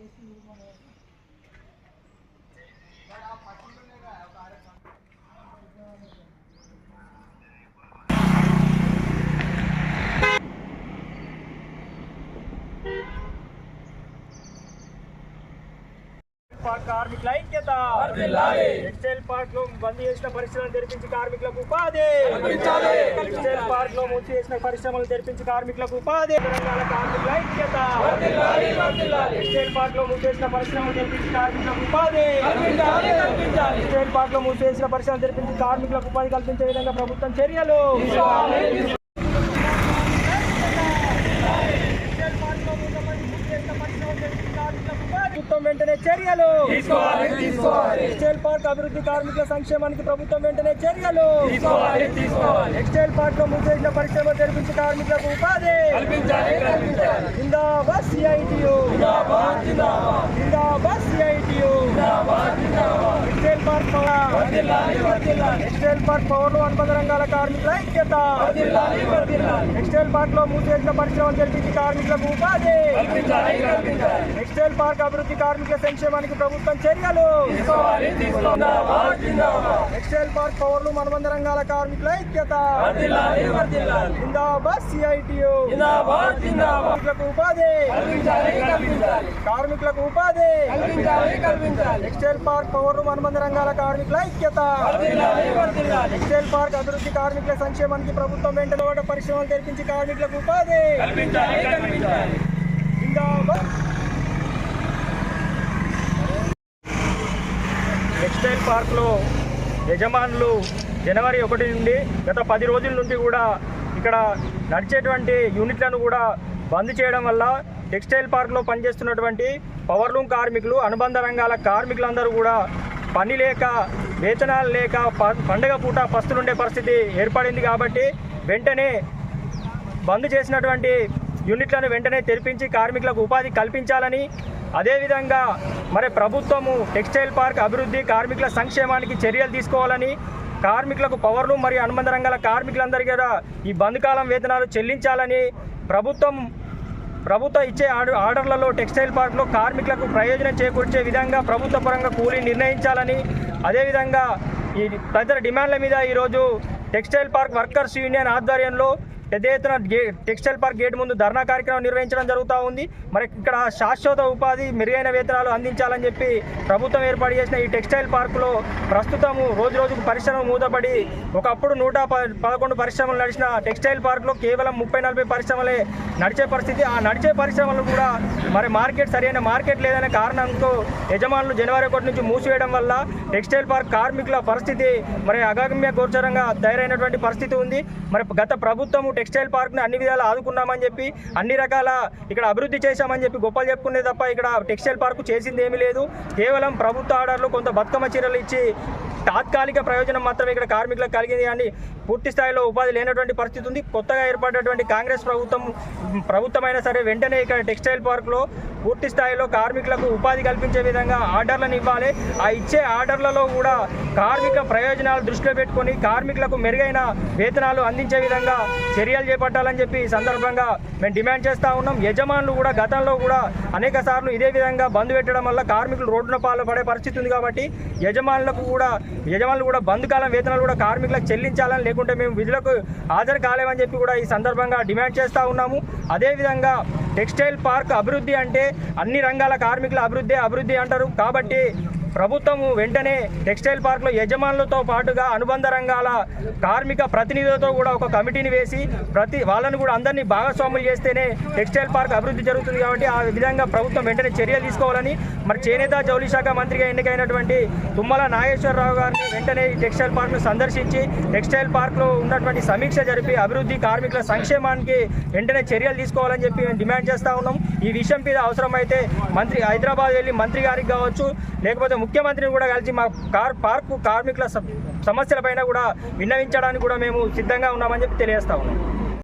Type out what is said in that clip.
చేసి ఇవ్వలేదు కార్మికుల ఐక్యత. టెక్స్టైల్ పార్క్లో బంద్ చేసిన పరిశ్రమలు తెరిపించి కార్మికులకు ఉపాధి. టెక్స్టైల్ పార్క్లో మూసి చేసిన పరిశ్రమలు తెరిపించి కార్మికులకు ఉపాధి. తెలంగాణ కార్మికుల ఐక్యత. టెక్స్టైల్ పార్క్లో మూసి చేసిన పరిశ్రమలు తెరిపించి కార్మికులకు ఉపాధి. టెక్స్టైల్ పార్క్లో మూసి చేసిన పరిశ్రమలు తెరిపించి కార్మికులకు ఉపాధి కల్పించే విధంగా ప్రభుత్వం చర్యలు. ప్రభుత్వం వెంటనే చర్యలు. టెక్స్టైల్ పార్క్ అభివృద్ధి కార్మికుల సంక్షేమానికి ప్రభుత్వం వెంటనే చర్యలు. టెక్స్టైల్ పార్క్లో మూసేసిన పరిశ్రమ తెరిపించి కార్మికులకు ఉపాధి. జిందాబాద్ సిఐటియు జిందాబాద్. సిఐటియు టెక్స్టైల్ పార్క్ పవర్ అనుబంధ రంగాల కార్మికుల ఐక్యత. టెక్స్టైల్ పార్క్లో మూసేసిన పరిశ్రమలు జరిపించి కార్మికులకు ఉపాధి. టెక్స్టైల్ పార్క్ అభివృద్ధి కార్మికుల సంక్షేమానికి ప్రభుత్వం చర్యలు. టెక్స్టైల్ పార్క్ పవర్లు అనుబంధ రంగాల కార్మికుల ఐక్యత. జిందాబాద్ సిఐటియు. కార్మికులకు ఉపాధి. కార్మికులకు ఉపాధి. టెక్స్టైల్ పార్క్ పవర్లు అనుబంధ రంగాల కార్మికుల ఐక్యత. టెక్స్టైల్ పార్క్ అభివృద్ధి కార్మికుల సంక్షేమానికి ప్రభుత్వం వెంటనే ఒక పరిశ్రమలు తెరిపించి కార్మికులకు ఉపాధి టెక్స్టైల్ పార్క్లో యజమానులు జనవరి ఒకటి నుండి గత పది రోజుల నుండి కూడా ఇక్కడ నడిచేటువంటి యూనిట్లను కూడా బంద్ చేయడం వల్ల టెక్స్టైల్ పార్క్లో పనిచేస్తున్నటువంటి పవర్లూమ్ కార్మికులు అనుబంధ రంగాల కార్మికులందరూ కూడా పని లేక వేతనాలు లేక పండగ పూట పస్తులుండే పరిస్థితి ఏర్పడింది కాబట్టి వెంటనే బంద్ చేసినటువంటి యూనిట్లను వెంటనే తెరిపించి కార్మికులకు ఉపాధి కల్పించాలని అదేవిధంగా మరి ప్రభుత్వము టెక్స్టైల్ పార్క్ అభివృద్ధి కార్మికుల సంక్షేమానికి చర్యలు తీసుకోవాలని కార్మికులకు పవర్లు మరియు అనుబంధ రంగాల కార్మికులందరికీ కూడా ఈ బంద్ కాలం వేతనాలు చెల్లించాలని ప్రభుత్వం ప్రభుత్వం ఇచ్చే ఆర్డర్ ఆర్డర్లలో టెక్స్టైల్ పార్క్లో కార్మికులకు ప్రయోజనం చేకూర్చే విధంగా ప్రభుత్వ పరంగా కూలీ నిర్ణయించాలని అదేవిధంగా ఈ తదితర డిమాండ్ల మీద ఈరోజు టెక్స్టైల్ పార్క్ వర్కర్స్ యూనియన్ ఆధ్వర్యంలో పెద్ద ఎత్తున టెక్స్టైల్ పార్క్ గేట్ ముందు ధర్నా కార్యక్రమం నిర్వహించడం జరుగుతూ ఉంది. మరి ఇక్కడ శాశ్వత ఉపాధి మెరుగైన వేతనాలు అందించాలని చెప్పి ప్రభుత్వం ఏర్పాటు చేసిన ఈ టెక్స్టైల్ పార్కులో ప్రస్తుతము రోజు రోజుకు పరిశ్రమ మూతపడి ఒకప్పుడు నూట పదకొండు పరిశ్రమలు నడిచిన టెక్స్టైల్ పార్కులో కేవలం ముప్పై నలభై పరిశ్రమలే నడిచే పరిస్థితి. ఆ నడిచే పరిశ్రమలు కూడా మరి మార్కెట్ సరైన మార్కెట్ లేదనే కారణంతో యజమానులు జనవరి ఒకటి నుంచి మూసివేయడం వల్ల టెక్స్టైల్ పార్క్ కార్మికుల పరిస్థితి మరి అగమ్య గోచరంగా తయారైనటువంటి పరిస్థితి ఉంది. మరి గత ప్రభుత్వము టెక్స్టైల్ పార్క్ను అన్ని విధాలు ఆదుకున్నామని చెప్పి అన్ని రకాల ఇక్కడ అభివృద్ధి చేశామని చెప్పి గొప్పలు చెప్పుకునే తప్ప ఇక్కడ టెక్స్టైల్ పార్కు చేసింది ఏమీ లేదు. కేవలం ప్రభుత్వ ఆర్డర్లు కొంత బతుకమ్మ చీరలు ఇచ్చి తాత్కాలిక ప్రయోజనం మాత్రమే ఇక్కడ కార్మికులకు కలిగింది కానీ పూర్తి స్థాయిలో ఉపాధి లేనటువంటి పరిస్థితి ఉంది. కొత్తగా ఏర్పడినటువంటి కాంగ్రెస్ ప్రభుత్వం ప్రభుత్వమైనా సరే వెంటనే ఇక్కడ టెక్స్టైల్ పార్క్లో పూర్తి స్థాయిలో కార్మికులకు ఉపాధి కల్పించే విధంగా ఆర్డర్లను ఇవ్వాలి. ఆ ఇచ్చే ఆర్డర్లలో కూడా కార్మిక ప్రయోజనాలు దృష్టిలో పెట్టుకొని కార్మికులకు మెరుగైన వేతనాలు అందించే విధంగా చర్యలు చేపట్టాలని చెప్పి సందర్భంగా మేము డిమాండ్ చేస్తూ ఉన్నాం. యజమానులు కూడా గతంలో కూడా అనేక సార్లు ఇదే విధంగా బంద్ పెట్టడం వల్ల కార్మికులు రోడ్డున పాలు పడే పరిస్థితి ఉంది కాబట్టి యజమానులకు కూడా యజమానులు కూడా బంద్ కాలం వేతనాలు కూడా కార్మికులకు చెల్లించాలని లేకుంటే మేము విధులకు హాజరు కాలేమని చెప్పి కూడా ఈ సందర్భంగా డిమాండ్ చేస్తూ ఉన్నాము. అదేవిధంగా టెక్స్టైల్ పార్క్ అభివృద్ధి అంటే అన్ని రంగాల కార్మికుల అభివృద్ధి అభివృద్ధి అంటారు. కాబట్టి ప్రభుత్వము వెంటనే టెక్స్టైల్ పార్క్లో యజమానులతో పాటుగా అనుబంధ రంగాల కార్మిక ప్రతినిధులతో కూడా ఒక కమిటీని వేసి ప్రతి వాళ్ళని కూడా అందరినీ భాగస్వాములు చేస్తేనే టెక్స్టైల్ పార్క్ అభివృద్ధి జరుగుతుంది కాబట్టి ఆ విధంగా ప్రభుత్వం వెంటనే చర్యలు తీసుకోవాలని మరి చేనేత జౌళి శాఖ మంత్రిగా ఎన్నికైనటువంటి తుమ్మల నాగేశ్వరరావు గారిని వెంటనే టెక్స్టైల్ పార్క్ను సందర్శించి టెక్స్టైల్ పార్క్లో ఉన్నటువంటి సమీక్ష జరిపి అభివృద్ధి కార్మికుల సంక్షేమానికి వెంటనే చర్యలు తీసుకోవాలని చెప్పి మేము డిమాండ్ చేస్తూ ఉన్నాం. ఈ విషయం మీద అవసరమైతే మంత్రి హైదరాబాద్ వెళ్ళి మంత్రి గారికి కావచ్చు లేకపోతే ముఖ్యమంత్రిని కూడా కలిసి మా కార్ పార్కు కార్మికుల స- సమస్యలపైన కూడా విన్నవించడానికి కూడా మేము సిద్ధంగా ఉన్నామని చెప్పి తెలియజేస్తా ఉన్నాం.